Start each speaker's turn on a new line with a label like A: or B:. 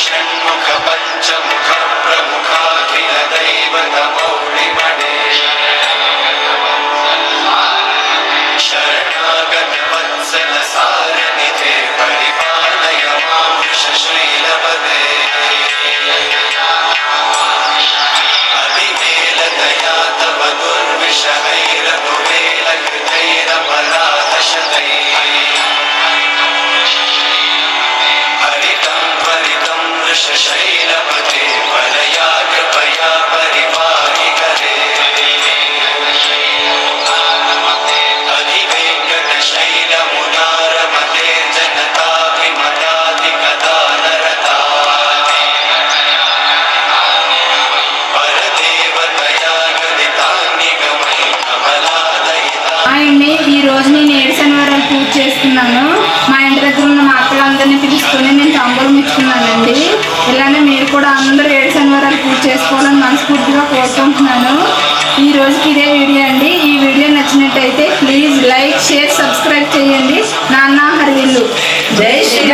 A: Hashem,
B: look up. ఈ రోజు నేను ఏడు శనివారాలు పూజ చేస్తున్నాను. మా ఇంటి దగ్గర ఉన్న మా పిలుచుకొని నేను తాంబూలం ఇచ్చుకున్నానండి. ఇలానే మీరు కూడా అందరూ ఏడు శనివారాలు పూజ చేసుకోవాలని మనస్ఫూర్తిగా కోరుకుంటున్నాను. ఈ రోజుకి ఇదే వీడియో అండి. ఈ వీడియో నచ్చినట్టయితే ప్లీజ్ లైక్ షేర్ సబ్స్క్రైబ్ చేయండి. నాన్న హరివిల్లు. జై శ్రీ